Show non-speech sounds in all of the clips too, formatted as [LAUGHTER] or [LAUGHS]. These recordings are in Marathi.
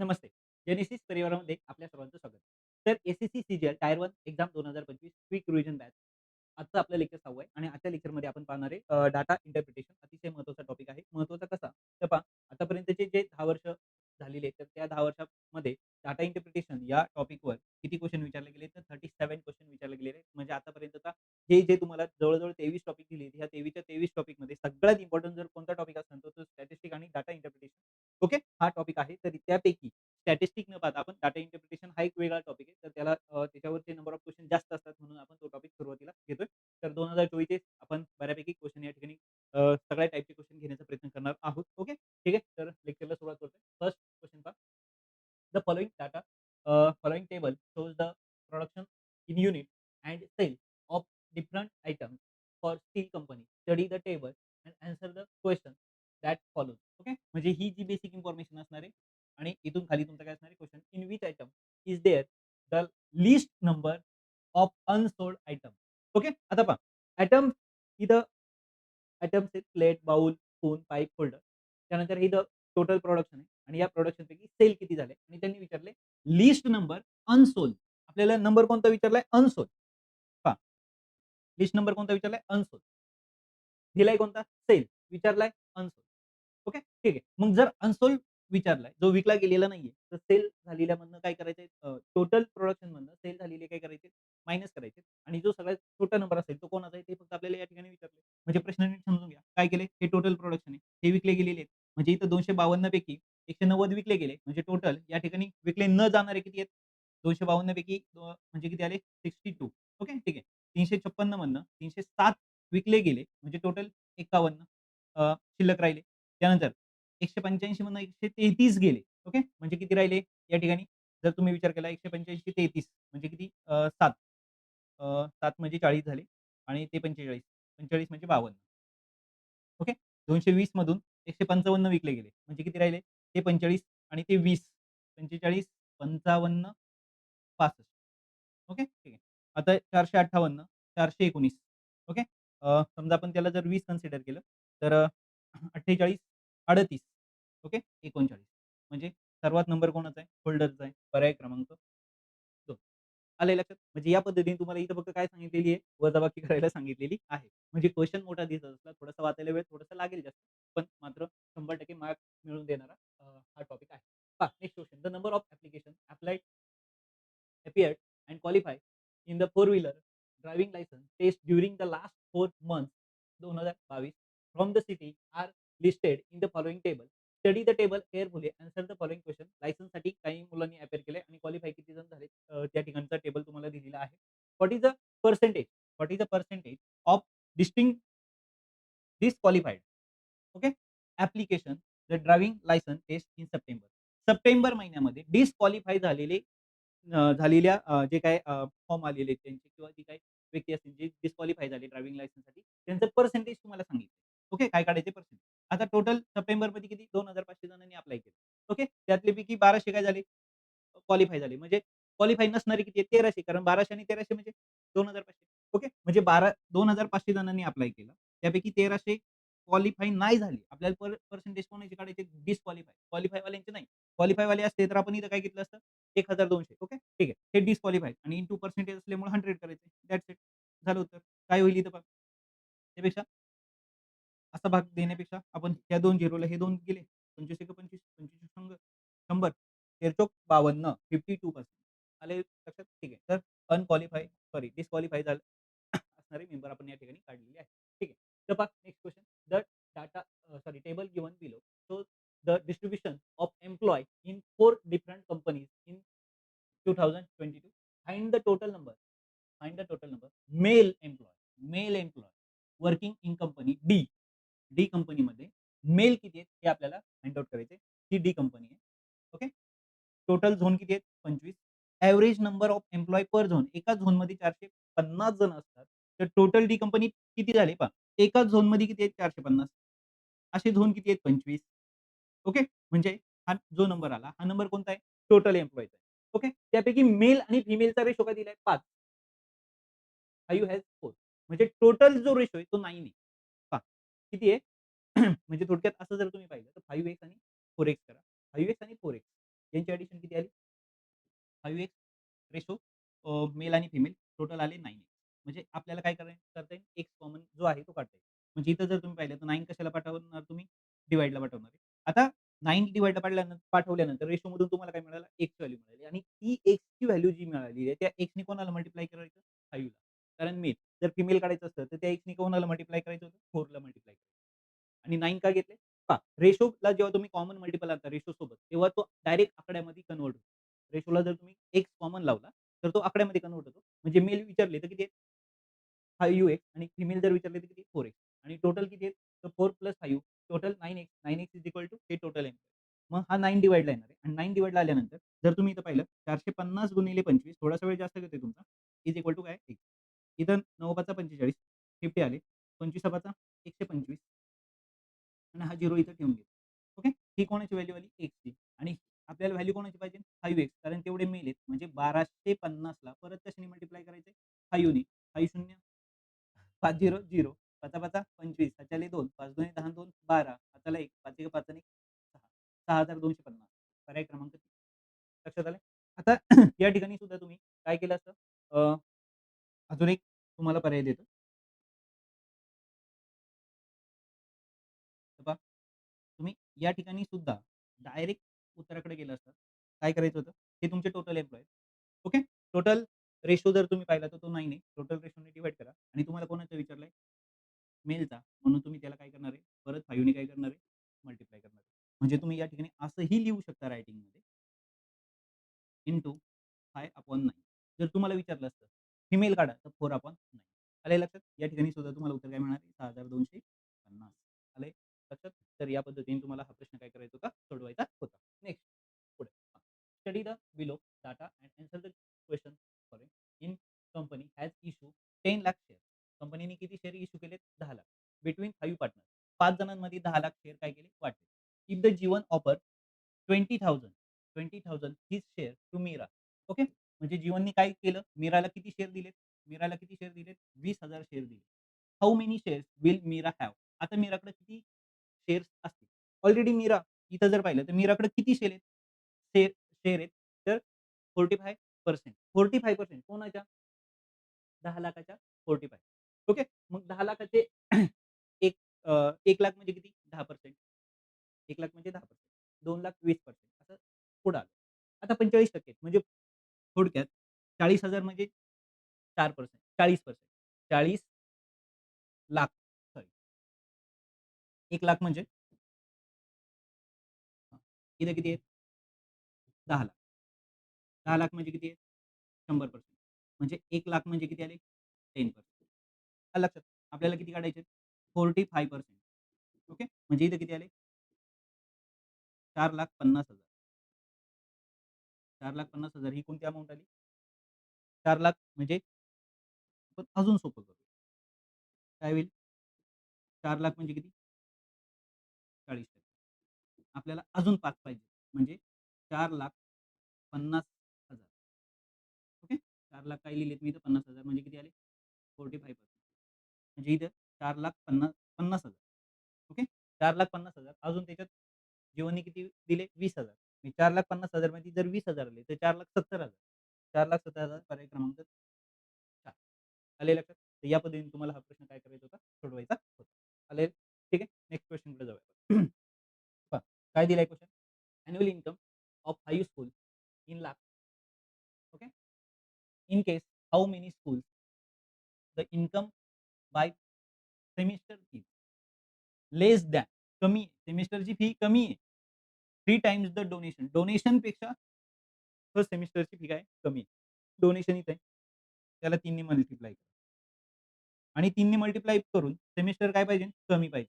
नमस्ते. जेनेसिस परिवारामध्ये आपल्या सर्वांचं स्वागत. तर एस-एस-सी वन एक्झाम दोन tier 1 exam 2025 quick revision batch. आजचं आपलं लेक्चर सहावं आहे आणि आजच्या लेक्चरमध्ये आपण पाहणार आहे डाटा इंटरप्रिटेशन अतिशय महत्त्वाचा टॉपिक आहे. महत्त्वाचा कसा? तर पहा आतापर्यंतचे जे दहा वर्ष झालेले तर त्या दहा वर्षामध्ये डाटा इंटरप्रिटेशन या टॉपिकवर किती क्वेश्चन विचारले गेले? तर 37 क्वेशन विचारले गेले म्हणजे आतापर्यंतचा हे जे तुम्हाला जवळजवळ तेवीस टॉपिक दिले ह्या 23च्या 23 टॉपिकमध्ये सगळ्यात इम्पॉर्टंट जर कोणता टॉपिक असेल, तर तो स्टॅटिस्टिक आणि डाटा इंटरप्रिटेशन. ओके. हा टॉपिक आहे. तर त्यापैकी स्टॅटिस्टिक न पाहता आपण डाटा इंटरप्रिटेशन हा एक वेगळा टॉपिक आहे. तर त्याला त्याच्यावरचे नंबर ऑफ क्वेश्चन जास्त असतात म्हणून आपण तो टॉपिक सुरुवातीला घेतोय. तर 2024चे आपण बऱ्यापैकी क्वेश्चन या ठिकाणी अ, सगळ्या टाईपचे क्वेश्चन घेण्याचा प्रयत्न करणार आहोत. ओके. ठीक आहे. तर लेक्चरला सुरुवात करतोय. फर्स्ट क्वेश्चन पहा. The following data uh, following table shows the production in unit and sale of different items for steel company. Study the table and answer the question that follows. Okay. म्हणजे ही जी बेसिक इन्फॉर्मेशन असणार आहे आणि इथून खाली तुमचं काय असणार आहे question in which item is there the list number of unsold item. Okay. आता पहा आयटम इथं आयटम्स आहेत plate, bowl, spoon, pipe, holder. त्यानंतर हे टोटल प्रोडक्शन आहे आणि या प्रोडक्शनपैकी सेल किती झाले आणि त्यांनी विचारले लिस्ट नंबर अनसोल आपल्याला नंबर कोणता विचारलाय? अनसोल हा लिस्ट नंबर कोणता विचारलाय? अनसोल दिलाय कोणता? सेल. विचारलाय अनसोल ओके. ठीक आहे. मग जर अनसोल विचारलाय, जो विकला गेलेला नाहीये, तर सेल झालेल्यामधनं काय करायचंय टोटल प्रोडक्शन मधनं सेल झालेले काय करायचे? मायनस करायचे आणि जो सगळ्यात छोटा नंबर असेल, तो कोणाचा आहे? ते फक्त आपल्याला या ठिकाणी विचारले म्हणजे प्रश्न नीट समजून घ्या. काय केले हे टोटल प्रोडक्शन आहे. हे विकले गेलेले आहेत. म्हणजे इथं 252 पैकी 190 विकले गेले. म्हणजे टोटल या ठिकाणी विकले न जाणारे किती आहेत? 252 पैकी म्हणजे किती आले? 62 ओके. ठीक आहे. 356 मधनं 307 विकले गेले. म्हणजे टोटल एकावन्न शिल्लक राहिले. त्यानंतर एकशे पंच्याऐंशी मधून एकशे तेहतीस गेले ओके? म्हणजे किती राहिले? या ठिकाणी जर तुम्ही विचार केला एकशे पंच्याऐंशी तेहतीस म्हणजे किती? सात. सात म्हणजे चाळीस झाले आणि ते पंचेचाळीस. पंचेचाळीस म्हणजे बावन्न. ओके? दोनशे वीस मधून एकशे पंचावन्न विकले गेले. म्हणजे किती राहिले? ते पंचेचाळीस आणि ते वीस. पंचेचाळीस पंचावन्न पासष्ट. ओके? ठीक आहे. आता चारशे अठ्ठावन्न चारशे एकोणीस. ओके? समजा आपण त्याला जर वीस कन्सिडर केलं तर अठ्ठेचाळीस अडतीस. ओके. 39 म्हणजे सर्वात नंबर कोणाचा आहे? होल्डरचा आहे. पर्याय क्रमांक दोन आले लक्षात? म्हणजे या पद्धतीने तुम्हाला इथं फक्त काय सांगितलेली आहे? वजाबाकी [LAUGHS] करायला सांगितलेली आहे. म्हणजे क्वेश्चन मोठा दिसत असला, थोडासा वाचायला वेळ थोडासा लागेल जास्त, पण मात्र शंभर टक्के मार्क मिळून देणारा हा टॉपिक आहे. Next question the number of application applied appeared and qualified in the four-wheeler driving license test during the last four months 2022 from the city are listed in the following table. Study the table air Answer the following question. लायसन्ससाठी काही मुलांनी अपेअर केले आणि क्वालिफाय किती जण झाले त्या ठिकाणचा टेबल तुम्हाला दिलेला आहे. What is the percentage? What is the percentage of disting disqualified okay. Application the driving licence test in September. September महिन्यामध्ये डिस्क्वालिफाय झालेले झालेल्या जे काही फॉर्म आलेले त्यांचे किंवा जी काही व्यक्ती असतील जे डिस्क्वालिफाय झाले ड्रायव्हिंग लायसन्ससाठी त्यांचं पर्सेंटेज तुम्हाला सांगितलं. ओके. काय काढायचे पर्सेंटेज. आता टोटल सप्टेंबरमध्ये किती 2500 जणांनी अप्लाय केलं. ओके. त्यातले पैकी बाराशे काय झाले? क्वालिफाय झाले. म्हणजे क्वालिफाय नसणारे किती आहे तेराशे कारण बाराशे आणि तेराशे म्हणजे 2500 ओके. म्हणजे 12 2500 जणांनी अप्लाय केलं. त्यापैकी तेराशे क्वालिफाय नाही झाली आपल्याला पर पर्सेंटेज कोणाचे काढायचे? डिस्क्वालिफाय. क्वालिफाय वाल्यांचे नाही. क्वालिफाय वाले असते तर आपण इथं काय घेतलं असतं? 1200 ओके. ठीक आहे. हे डिस्क्वालिफाय आणि इंटू पर्सेंटेज असल्यामुळे 100 करायचं. That's it. झालं उत्तर. काय होईल इथं पण त्यापेक्षा असा भाग देण्यापेक्षा आपण ह्या दोन झिरोला हे दोन गेले. पंचवीस एक पंचवीस पंचवीस शंभर शंभर तेरचोक 52 52% आले लक्षात? ठीक आहे. तर अनक्वालिफाय सॉरी डिस्क्वालिफाय झालं असणारे मेंबर आपण या ठिकाणी काढलेले आहे ठीक आहे. तर पहा next question the data sorry table given below so the distribution of employ in four different companies in 2022. Find the total number find the total number male employ male employ working in company D. D कंपनीमध्ये मेल किती आहेत हे आपल्याला फाइंड आउट करायचं आहे. ही डी कंपनी आहे. ओके. टोटल झोन किती आहेत? पंचवीस average number of employ per zone. एका झोनमध्ये 450 जण असतात. तर टोटल डी कंपनी किती झाले पहा. एकाच झोनमध्ये किती आहेत? 450. असे झोन किती आहेत? 25. ओके. म्हणजे हा जो नंबर आला, हा नंबर कोणता आहे? टोटल एम्प्लॉईचा आहे. ओके. त्यापैकी मेल आणि फिमेलचा रेशो काय दिलाय? 5. 5 हॅज फोर म्हणजे टोटल जो रेशो आहे तो नाईन आहे. किती आहे? [CLEARS THROAT] म्हणजे थोडक्यात असं जर तुम्ही पाहिलं तर फाईव्ह एक्स आणि फोर एक्स करा. फाईव्ह एक्स आणि फोर एक्स यांची ॲडिशन किती आली? 5x रेशो मेल आणि फिमेल टोटल आले 9x म्हणजे आपल्याला काय कराय करता येईल एक्स कॉमन जो आहे तो काढता येईल. म्हणजे इथं जर तुम्ही पाहिलं तर नाईन कशाला पाठवणार तुम्ही? डिवाईडला पाठवणार आता 9 डिव्हाइडला पाठल्यानंतर पाठवल्यानंतर रेशोमधून तुम्हाला काय मिळालं? एक्स व्हॅल्यू मिळाली आणि ती एक्सची व्हॅल्यू जी मिळाली आहे त्या एक्सनी कोणाला मल्टिप्लाय करायचं? 5 ला. कारण मेल जर फिमेल काढायचं असतं तर त्या एक्सनी कोणाला मल्टिप्लाय करायचं होतं? 4 ला मल्टिप्लाय करायचं आणि नाईन का घेतले? पहा रेशोला जेव्हा तुम्ही कॉमन मल्टिपल आणता रेशोसोबत तेव्हा तो डायरेक्ट आकड्यामध्ये कन्व्हर्ट होतो. रेशोला जर तुम्ही एक्स कॉमन लावला तर तो आकड्यामध्ये कन्व्हर्ट होतो. म्हणजे मेल विचारले तर किती आहेत? 5x आणि फिमेल जर विचारले तर किती? 4x आणि टोटल किती आहेत? तर four plus 5 total 9x 9x is equal to हे टोटल आहे. मग हा 9 डिव्हाइडला येणार आहे आणि 9 डिव्हाइडला आल्यानंतर जर तुम्ही इथं पाहिलं 450 गुणिले 25 थोडासा वेळ जास्त घेते तुमचा इज इक्वल टू काय? एक्स इथं नव्वदचा पंचेचाळीस फिफ्टी आले पंचवीस सभाचा एकशे पंचवीस आणि हा झिरो इथं ठेवून घेतो ओके? ही कोणाची व्हॅल्यू आली? एकची आणि आपल्याला व्हॅल्यू कोणाची पाहिजे? फाईव्ह एक्स कारण तेवढे मेल आहेत म्हणजे बाराशे पन्नासला परत कशाने मल्टिप्लाय करायचे फाईव्हने फाईव्ह शून्य. पाच झिरो झिरो. पाचा पाचा पंचवीस. हाताले दोन. पाच दोन दहा दोन बारा. हाताला एक. पाच एक पाच एक सहा. सहा हजार दोनशे पन्नास पर्याय क्रमांक लक्षात आलं आता [CLEARS THROAT] या ठिकाणी सुद्धा तुम्ही काय केलं असतं? अजून एक तुम्हाला पर्याय देतो. तर पहा, तुम्ही या ठिकाणी सुद्धा डायरेक्ट उत्तराकडे गेलं असतं. काय करायचं होतं? हे तुमचे total employ okay. Total ratio जर तुम्ही पाहिला तर तो नाही नाही टोटल रेशोने डिवाइड करा आणि तुम्हाला कोणाचा विचारलंय? मेलचा म्हणून तुम्ही त्याला काय करणार आहे? परत फायूने काय करणार आहे? मल्टिप्लाय करणार आहे. म्हणजे तुम्ही या ठिकाणी असंही लिहू शकता रायटिंगमध्ये. इंटू 5/9 जर तुम्हाला विचारलं असतं, फिमेल काढा तर फोर अपॉन नाईन आले लक्षात? या ठिकाणी सुद्धा तुम्हाला उत्तर काय मिळणार सहा हजार दोनशे पन्नास. आले लक्षात? तर या पद्धतीने तुम्हाला हा प्रश्न काय करायचा होता? सोडवायचा होता. नेक्स्ट पुढे. Study the below data and answer the question sorry in company has issue ten lakh share कंपनीने किती शेअर इशू केले दहा लाख. बिटवीन फाईव्ह पार्टनर पाच जणांमध्ये दहा लाख शेअर काय केले? वाटले. If the Jeevan offer 20,000 20,000 his share to Meera म्हणजे जीवननी काय केलं? मीराला किती शेअर दिलेत? मीराला किती शेअर दिलेत? वीस हजार शेअर दिले. How many shares will Meera have? आता मीराकडे किती शेअर्स असतील? ऑलरेडी मीरा इथं जर पाहिलं तर मीराकडे किती शेअर आहेत? शेअर शेअर आहेत तर 45% 45% कोणाच्या? दहा लाखाच्या 45 ओके. मग दहा लाखाचे [CLEARS THROAT] एक एक लाख म्हणजे किती? 10% 1 लाख म्हणजे 10% 2 लाख 20% असं पुढं आलं. आता 45% म्हणजे थोडक्यात चाळीस हजार म्हणजे चार पर्सेंट चाळीस पर्सेंट चाळीस लाख सॉरी. एक लाख म्हणजे? इथं किती आहेत? दहा लाख. दहा लाख म्हणजे किती आहे शंभर पर्सेंट म्हणजे एक लाख म्हणजे किती आले? टेन पर्सेंट लक्षात आपल्याला किती काढायचे? Forty five percent okay? म्हणजे इथं किती आले? चार लाख पन्नास हजार. चार लाख पन्नास हजार ही कोणती अमाऊंट आली? चार लाख म्हणजे अजून सोपं करू. काय होईल? चार लाख म्हणजे किती? चाळीस टक्के. आपल्याला अजून पाच पाहिजे. म्हणजे चार लाख पन्नास हजार. ओके? चार लाख काय लिहिलेत मी इथं? पन्नास हजार म्हणजे किती आले? Forty five percent. म्हणजे इथं चार लाख पन्नास पन्नास हजार. ओके? चार लाख पन्नास हजार. अजून त्याच्यात जीवनने किती दिले? वीस हजार. मी चार लाख पन्नास हजारमध्ये जर वीस हजार आले तर 4,70,000 4,70,000 पर्याय क्रमांक 4 आले लक्षात? तर या पद्धतीने तुम्हाला हा प्रश्न काय करायचा होता? सोडवायचा होता. आले? ठीक आहे. नेक्स्ट क्वेशनकडे जाऊया. पहा [CLEARS THROAT] काय दिलाय question annual income of 5 school in lakh okay. In case how many schools the income by semester fee less than कमी सेमिस्टरची फी कमी आहे. थ्री टाइम्स द डोनेशन डोनेशनपेक्षा फर्स्ट सेमिस्टरची फी काय? कमी आहे. डोनेशन इथे आहे. त्याला तीनने मल्टिप्लाय करा. आणि तीनने मल्टिप्लाय करून सेमिस्टर काय पाहिजे? कमी पाहिजे.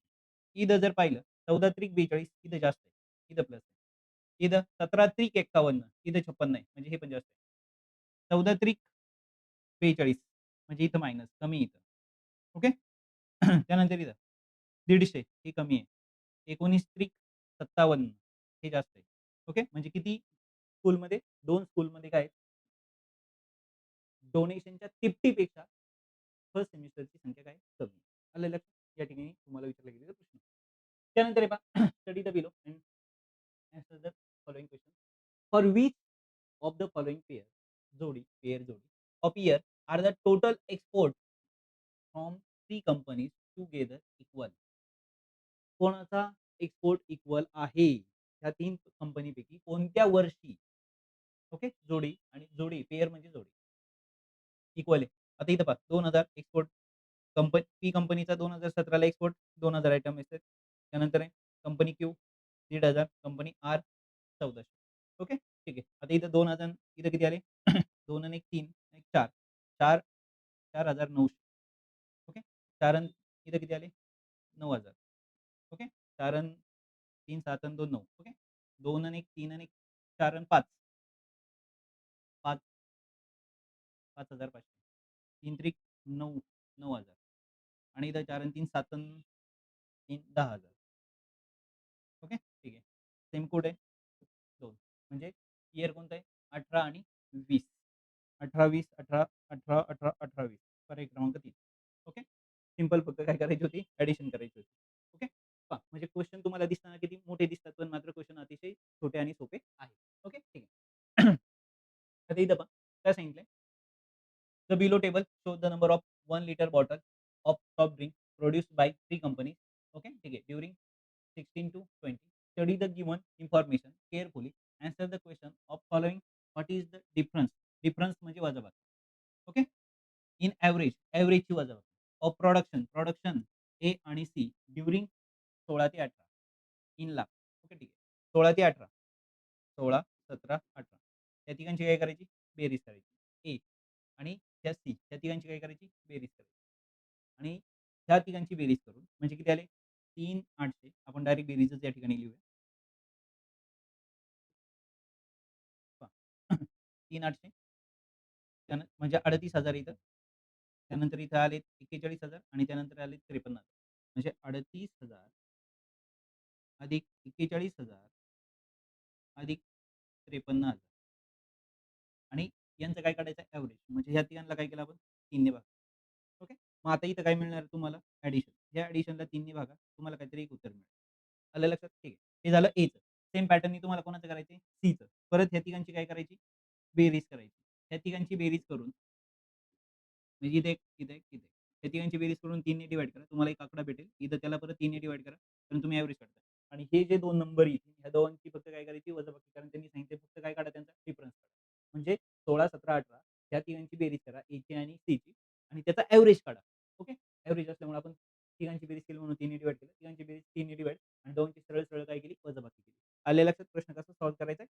इथं जर पाहिलं 14 त्रिक 42 इथं जास्त आहे. इथं प्लस आहे. इथं 17 त्रिक 51 इथं 56 आहे. म्हणजे हे पण जास्त आहे. 14 त्रिक 42 म्हणजे इथं मायनस कमी इथं. ओके. [CLEARS THROAT] त्यानंतर इथं दीडशे हे कमी आहे. 19 त्रिक 57 हे जास्त आहे. ओके. म्हणजे किती स्कूलमध्ये दोन स्कूलमध्ये काय डोनेशनच्या तिपटीपेक्षा फर्स्ट सेमिस्टरची संख्या काय? कमी आलं लक्षात? या ठिकाणी तुम्हाला विचारला गेलेला प्रश्न. त्यानंतर पहा study the below and answer the following question for which of the following pair जोडी, पेअर जोडी of year are the total export from three companies together equal. कोणाचा एक्सपोर्ट इक्वल आहे? ह्या तीन कंपनीपैकी कोणत्या वर्षी? ओके. जोडी आणि जोडी पेअर म्हणजे जोडी. इक्वल आहे. आता इथं पहा 2000 एक्सपोर्ट कंपनी पी कंपनीचा दोन हजार सतराला एक्सपोर्ट 2000 आयटम आहेत. त्यानंतर आहे कंपनी क्यू दीड हजार कंपनी आर चौदाशे ओके. ठीक आहे. आता इथं दोन हजार इथं किती आले? [CLEARS THROAT] दोन आणि एक तीन चार चार चार हजार नऊशे ओके. चार इथं किती आले? नऊ हजार ओके. चार तीन सात आणि दोन नऊ ओके? दोन आणि एक तीन आणि एक चार आणि पाच. पाच. पाच हजार पाचशे. तीन त्रिक नऊ नऊ हजार. आणि इथं चार आणि तीन सात तीन दहा हजार. ओके? ठीक आहे. सेम कोड आहे. दोन. म्हणजे इयर कोणता आहे? अठरा आणि वीस. अठरा वीस अठरा अठरा अठरा अठरा वीस. एक क्रमांक तीन. ओके? सिंपल फक्त काय करायची होती? ॲडिशन करायची होती. पहा म्हणजे क्वेश्चन तुम्हाला दिसताना किती मोठे दिसतात, पण मात्र क्वेश्चन अतिशय छोटे आणि सोपे आहेत. ओके. ठीक आहे. [CLEARS THROAT] आता इथं पहा काय सांगितलंय? The below table show the number of one litre bottle of soft drink produced by three companies okay. ठीक आहे. During 16 to 20 study the given information carefully answer the question of following what is the difference? Difference म्हणजे वजाबाकी. ओके. इन ॲव्हरेज ॲव्हरेजची वजाबाकी ऑफ प्रोडक्शन प्रोडक्शन ए आणि सी ड्युरिंग 16 ते अठरा तीन लाख ओके. ठीक आहे. 16 ते अठरा सोळा सतरा अठरा त्या तिघांची काय करायची? बेरीज करायची. ए आणि ह्या सी त्या तिघांची काय करायची? बेरीज करायची. आणि ह्या तिघांची बेरीज करून म्हणजे किती आले? तीन आठशे आपण डायरेक्ट बेरीजच या ठिकाणी लिहूया. [CLEARS THROAT] तीन आठशे त्यानं म्हणजे 38,000 इथं. त्यानंतर इथं आले 41,000 आणि त्यानंतर आले 53,000 म्हणजे अडतीस हजार अधिक 41,000 अधिक 53,000 आणि यांचं काय काढायचं ॲव्हरेज म्हणजे ह्या तिघांना काय केलं आपण? तीनने भागा ओके. मग आता इथं काय मिळणार तुम्हाला? ॲडिशन. ह्या ॲडिशनला तीनने भागा. तुम्हाला काहीतरी एक उत्तर मिळेल. आलं लक्षात? ठीक आहे. हे झालं एचं. सेम पॅटर्ननी तुम्हाला कोणाचं करायचं आहे? सीचं. परत ह्या तिघांची काय करायची? बेरीज करायची. ह्या तिघांची बेरीज करून म्हणजे इथे इथे 1, इथे ह्या तिघांची बेरीज करून तीनने डिवाईड करा. तुम्हाला एक आकडा भेटेल. इथं त्याला परत तीनने डिवाईड करा. कारण तुम्ही ॲव्हरेज काढता आणि हे जे दोन नंबर येतील, ह्या दोघांची फक्त काय करायची? वजाबाकी. कारण त्यांनी सांगितले फक्त काय काढा त्यांचा? डिफरन्स काढा. म्हणजे 16, 17, 18 ह्या तिघांची बेरीज करा एची आणि सीची आणि त्याचा ॲव्हरेज काढा. ओके. ॲव्हरेज असल्यामुळे आपण तिघांची बेरीज केली म्हणून 3 डिवाइड केलं. तिघांची बेरीज 3 डिवाइड आणि दोघांची सरळ-सरळ काय केली? वजाबाकी केली. आले लक्षात? प्रश्न कसा सॉल्व्ह करायचा आहे?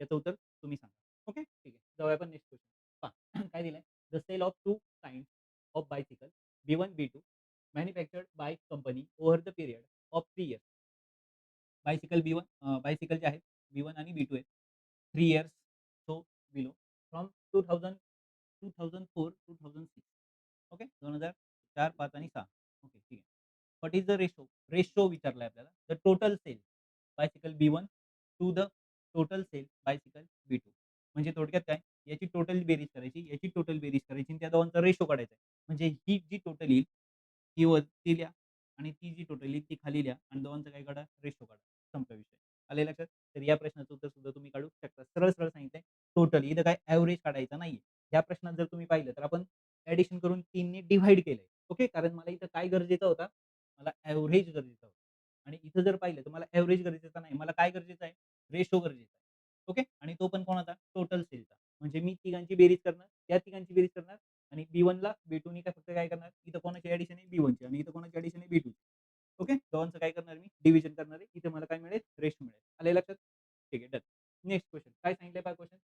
याचं उत्तर तुम्ही सांगा. ओके. ठीक आहे. जाऊया आपण नेक्स्ट क्वेश्चन पहा [CLEARS THROAT] काय दिलंय? The sale of 2 kinds of bicycle B1, B2 manufactured by company over the period of three years. Bicycle B one bicycle जे आहेत B1 आणि बी टू आहेत. Three years so below from 2000 2004 2006 okay. 2004, 5 आणि सहा ओके. ठीक आहे. What is the ratio? Ratio विचारलाय आपल्याला. The total sale bicycle B1 to the total sale bicycle B two म्हणजे थोडक्यात काय? याची टोटल बेरीज करायची, याची टोटल बेरीज करायची आणि त्या दोघांचा रेशो काढायचा आहे. म्हणजे ही जी टोटल येईल, ती वरती लिहा आणि ती जी टोटल येईल ती खाली लिहा आणि दोघांचा काय काढा? रेशो काढा. संपला विषय. आले लक्षात? तर या प्रश्नाचं उत्तर सुद्धा तुम्ही काढू शकता. सरळ-सरळ सांगितलंय टोटल. इथं काय एव्हरेज काढायचा नाहीये. या प्रश्नात जर तुम्ही पाहिलं तर आपण ॲडिशन करून तीनने डिव्हाइड केलंय. ओके. कारण मला इथं काय गरजेचा होता? मला एव्हरेज गरजेचा होता. आणि इथं जर पाहिलं तर मला एव्हरेज गरजेचा नाही. मला काय गरजेचं आहे? रेशो गरजेचा आहे. ओके. आणि तो पण कोणाचा? टोटल सेलचा. म्हणजे मी तिघांची बेरीज करणार, त्या तिघांची बेरीज करणार आणि B1ला B2नी काय फक्त काय करणार? इथं कोणाची ॲडिशन आहे? B1ची आणि इथं कोणाची ॲडिशन आहे? B2ची. ओके. दोघांचं काय करणार मी? डिव्हिजन करणार आहे. इथे मला काय मिळेल? रेस्ट मिळेल. आले लक्षात? ठीक आहे. डन. नेक्स्ट क्वेश्चन काय सांगितलंय पहा क्वेश्चन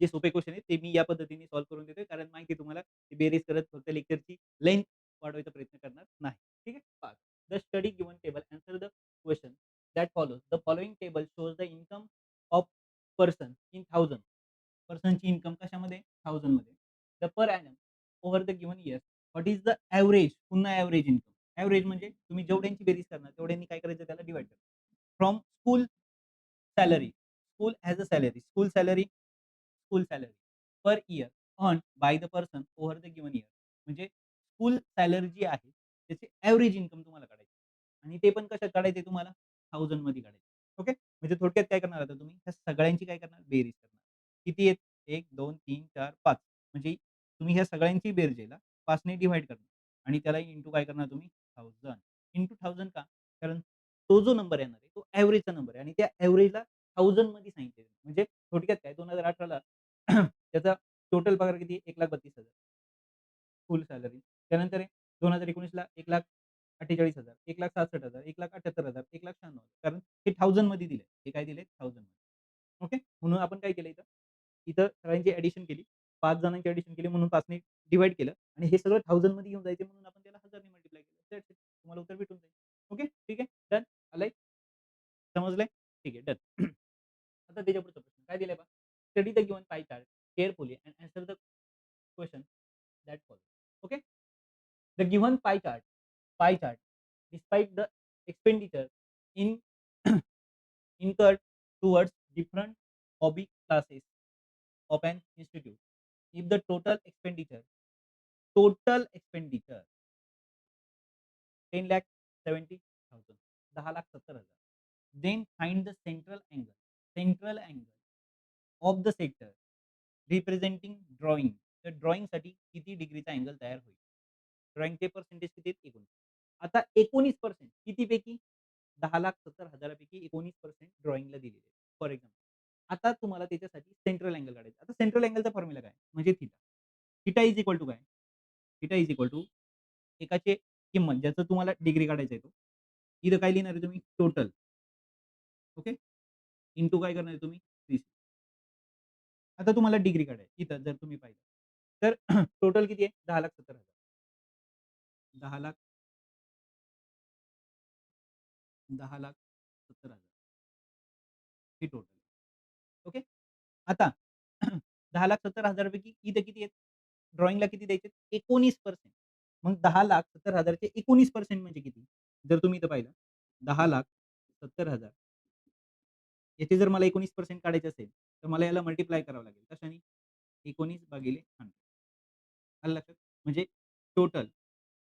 जे सोपे क्वेश्चन आहे ते मी या पद्धतीने सॉल्व्ह करून देतोय. कारण माहिती तुम्हाला बेरीज करत फक्त लेक्चरची लेंथ वाढवायचा प्रयत्न करणार नाही. ठीक आहे. पाच the study given table answer the question that follows. The following table shows the income of person in thousand. पर्सनची income कशामध्ये? 1000 मध्ये. The per annum over the given years. What is the average पुन्हा ॲव्हरेज इन्कम. ॲव्हरेज म्हणजे तुम्ही जेवढ्यांची बेरीज करणार तेवढ्यांनी काय करायचं त्याला डिवाइड करायचं. From school salary. School as a salary. School salary, school salary per year on by the person over the given year. म्हणजे स्कूल सॅलरी जी आहे त्याची ॲव्हरेज इन्कम तुम्हाला काढायची आणि ते पण कशात काढायचे तुम्हाला? 1000 मध्ये काढायचे. ओके. म्हणजे थोडक्यात काय करणार आता तुम्ही ह्या सगळ्यांची काय करणार बेरीज करणार. किती आहेत? 1, 2, 3, 4, 5 म्हणजे तुम्ही ह्या सगळ्यांची बेरजेला पाचने डिव्हाइड करणार आणि त्याला इंटू काय करणार तुम्ही थाउजंड इंटू थाउजंड का? कारण तो जो नंबर येणार आहे तो एव्हरेजचा नंबर आहे आणि त्या ॲव्हरेजला थाउजंडमध्ये सांगितले म्हणजे थोडक्यात काय दोन हजार अठराला [CLEARS THROAT] त्याचा टोटल पगार किती एक लाख बत्तीस हजार फुल सॅलरी. त्यानंतर दोन हजार एकोणीस ला 1,48,000 1,67,000 1,78,000 1,96,000 कारण हे थाउजंडमध्ये दिलंय. हे काय दिले थाउजंडमध्ये. ओके. म्हणून आपण काय केलं इथं? इथं सगळ्यांची ॲडिशन केली. पाच जणांची ॲडिशन केली म्हणून पाचने डिवाइड केलं आणि हे सगळं थाउजंडमध्ये येऊन जायचे म्हणून आपण वेबसाईट तुम्हाला उत्तर भेटून जाईल. ओके. ठीक आहे. डन. आलंय? समजलंय? ठीक आहे. डन. [CLEARS THROAT] आता त्याच्या पुढचा प्रश्न काय दिलाय बा study the given pie chart carefully and answer the question that follow okay. The given pie chart pie chart despite the expenditure in incurred towards different hobby classes of an institute. If the total expenditure total expenditure ten lakh seventy thousand दहा लाख सत्तर हजार then find the central angle central angle of the sector representing drawing तर ड्रॉइंगसाठी किती डिग्रीचा अँगल तयार होईल? ड्रॉइंगचे पर्सेंटेज किती आहेत? 19. आता 19% कितीपैकी? 10,70,000 पैकी 19% ड्रॉइंगला दिलेले फॉर एक्झाम्पल. आता तुम्हाला त्याच्यासाठी सेंट्रल अँगल काढायचा. आता सेंट्रल अँगलचा फॉर्म्युला काय? म्हणजे theta theta is equal to काय? थिटा इज इक्वल टू एकाचे किंमत म्हणजे ज्याचं तुम्हाला डिग्री काढायचा आहे तो. इथं काय लिहिणार आहे तुम्ही? टोटल. ओके. इंटू काय करणार आहे तुम्ही? 30. आता तुम्हाला डिग्री काढायची इथं जर तुम्ही पाहिलं. तर [CLEARS THROAT] टोटल किती आहे? 10,70,000 10,00,000 10,70,000 हे टोटल. ओके. आता [CLEARS THROAT] 10,70,000 पैकी इथं किती आहेत? ड्रॉइंगला किती द्यायचे? 19% मग 10,70,000 चे 19% म्हणजे किती? जर तुम्ही इथं पाहिलं 10,70,000 याचे जर मला 19% काढायचे असेल, तर मला याला मल्टिप्लाय करावं लागेल. कशाने? 19 भागिले 100 आलं लक्षात? म्हणजे टोटल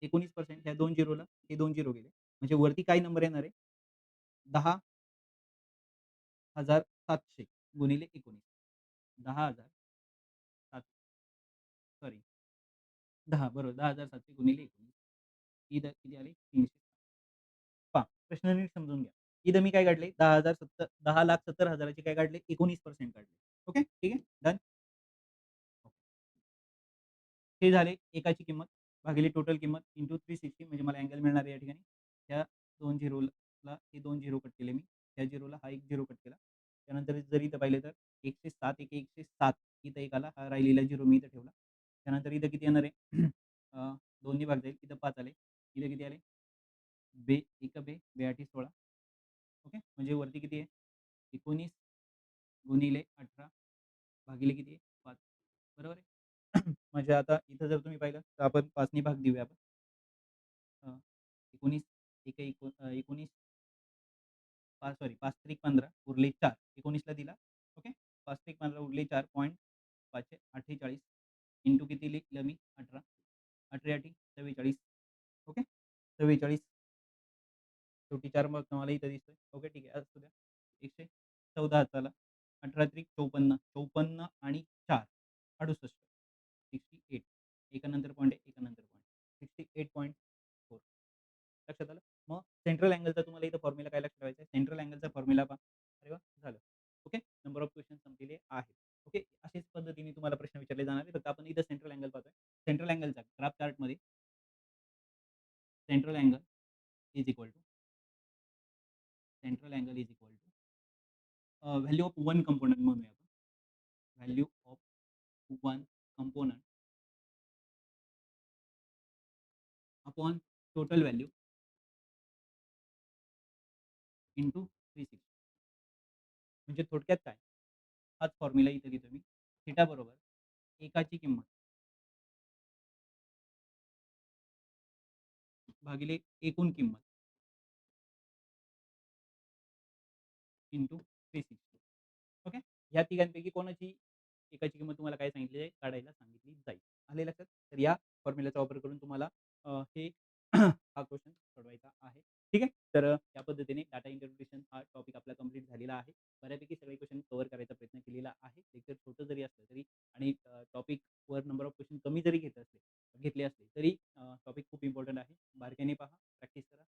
19% ह्या 2 झिरोला हे 2 झिरो गेले. म्हणजे वरती काय नंबर येणार आहे? 10,700 गुणिले 19 10,700 10 बरोबर 10,700 गुणिले 19 ईद किती आले? 300 पहा प्रश्न नीट समजून घ्या. ईद मी काय काढले? 10,070 10,70,000 चे काय काढले? 19% काढले. ओके. ठीक आहे. डन. हे झाले एकाची किंमत भागिले टोटल किंमत इंटू 360 म्हणजे मला अँगल मिळणार आहे या ठिकाणी. ह्या दोन झिरोला हे दोन झिरो कट केले मी. ह्या झिरोला हा एक झिरो कट केला. त्यानंतर जर इथं पाहिलं तर एकशे सात एक एकशे सात इथं एक आला. हा राहिलेला झिरो मी इथं ठेवला. त्यानंतर इथं किती येणार आहे? [CLEARS THROAT] दोन्ही भाग जाईल. इथं पाच आले. इथं किती आले? बे एक बे, बेआठी 16 ओके. म्हणजे वरती किती आहे? 19 गुणिले 18 भागिले किती आहे? पाच बरोबर आहे. [CLEARS THROAT] म्हणजे आता इथं जर तुम्ही पाहिलं तर आपण पाचनी भाग देऊया आपण. अ, 19 एके एको अ, 19 5 सॉरी पाच त्रिक 15 उरले चार एकोणीसला दिला. ओके. पाच त्रिक 15 उरले चार पॉईंट पाचशे अठ्ठेचाळीस इंटू किती लिहिलं मी? अठरा. अठरा आठी चव्वेचाळीस ओके? चव्वेचाळीस शेवटी चार मग तुम्हाला इथं दिसतोय. ओके? ठीक आहे. असू द्या. एकशे चौदा चाला अठरा त्रिक चौपन्न. चौपन्न आणि चार. अडुसष्ट. सिक्स्टी एट एकानंतर पॉईंट आहे. एकानंतर point sixty eight point four लक्षात आलं? मग सेंट्रल अँगलचा तुम्हाला इथं फॉर्म्युला काय लक्षात ठेवायचा आहे? सेंट्रल अँगलचा फॉर्म्युला पहा. अरे वाह! झालं. ओके. नंबर ऑफ क्वेशन्स संपलेले आहेत. ओके. अशाच पद्धतीने तुम्हाला प्रश्न विचारले जाणार आहेत. फक्त आपण इथं सेंट्रल अँगल पाहतोय. सेंट्रल अँगलचा ग्राफ चार्टमध्ये central angle is equal to central angle is equal to uh, value of one component म्हणूया आपण. Value of one component upon total value into 360 म्हणजे थोडक्यात काय? हाच फॉर्म्युला इथं घेतो मी. थिटा बरोबर एकाची किंमत भागिले एकूण किंमत इंटू थ्री सिक्स या तिघांपैकी कोणाची एकाची किंमत तुम्हाला काय सांगितली जाईल काढायला सांगितली जाईल. आले लक्षात? तर या फॉर्म्युलाचा वापर करून तुम्हाला हे [CLEARS THROAT] हा क्वेश्चन सोडवायचा आहे. ठीक आहे. तर या पद्धतीने डाटा इंटरप्रिटेशन हा टॉपिक आपला कंप्लीट झालेला आहे. बऱ्यापैकी सगळे क्वेश्चन कव्हर करायचा प्रयत्न केलेला आहे. लेक्चर छोटं जरी असलं तरी आणि टॉपिक टॉपिकवर नंबर ऑफ क्वेश्चन कमी जरी घेत असले घेतले असले तरी टॉपिक खूप इम्पॉर्टंट आहे. बारकाईने पहा. प्रॅक्टिस करा